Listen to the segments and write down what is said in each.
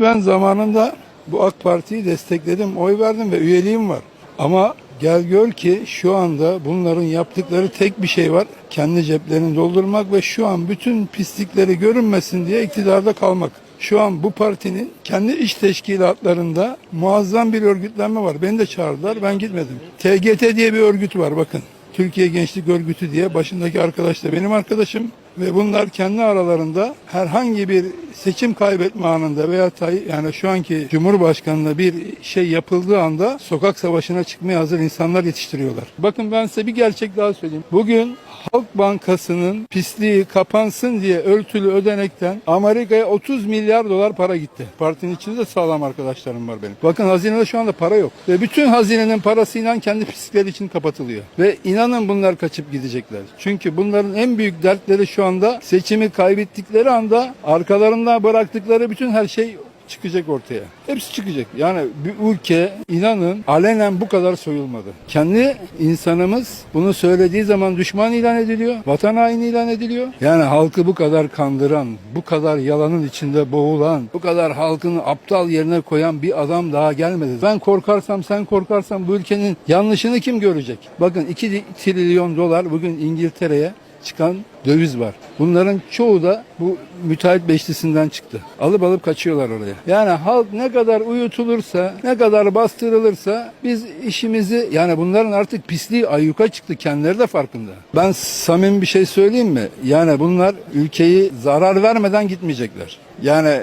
Ben zamanında bu AK Parti'yi destekledim, oy verdim ve üyeliğim var. Ama gel gör ki şu anda bunların yaptıkları tek bir şey var. Kendi ceplerini doldurmak ve şu an bütün pislikleri görünmesin diye iktidarda kalmak. Şu an bu partinin kendi iş teşkilatlarında muazzam bir örgütlenme var. Beni de çağırdılar, ben gitmedim. TGT diye bir örgüt var bakın. Türkiye Gençlik Örgütü diye başındaki arkadaş da benim arkadaşım ve bunlar kendi aralarında herhangi bir seçim kaybetme anında veya yani şu anki Cumhurbaşkanı'na bir şey yapıldığı anda sokak savaşına çıkmaya hazır insanlar yetiştiriyorlar. Bakın ben size bir gerçek daha söyleyeyim. Bugün Halk Bankası'nın pisliği kapansın diye örtülü ödenekten Amerika'ya 30 milyar dolar para gitti. Partinin içinde de sağlam arkadaşlarım var benim. Bakın hazinede şu anda para yok. Ve bütün hazinenin parasıyla kendi pislikleri için kapatılıyor. Ve inanın bunlar kaçıp gidecekler. Çünkü bunların en büyük dertleri şu anda seçimi kaybettikleri anda arkalarında bıraktıkları bütün her şey çıkacak ortaya. Hepsi çıkacak. Yani bir ülke inanın alenen bu kadar soyulmadı. Kendi insanımız bunu söylediği zaman düşman ilan ediliyor. Vatan haini ilan ediliyor. Yani halkı bu kadar kandıran, bu kadar yalanın içinde boğulan, bu kadar halkını aptal yerine koyan bir adam daha gelmedi. Ben korkarsam sen korkarsan bu ülkenin yanlışını kim görecek? Bakın 2 trilyon dolar bugün İngiltere'ye çıkan döviz var. Bunların çoğu da bu müteahhit beşlisinden çıktı. Alıp alıp kaçıyorlar oraya. Yani halk ne kadar uyutulursa, ne kadar bastırılırsa biz işimizi yani bunların artık pisliği ayyuka çıktı. Kendileri de farkında. Ben samimi bir şey söyleyeyim mi? Yani bunlar ülkeyi zarar vermeden gitmeyecekler. Yani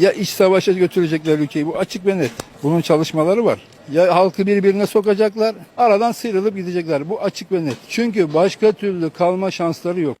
ya iç savaşa götürecekler ülkeyi. Bu açık ve net. Bunun çalışmaları var. Ya halkı birbirine sokacaklar, aradan sıyrılıp gidecekler. Bu açık ve net. Çünkü başka türlü kalma şansları yok.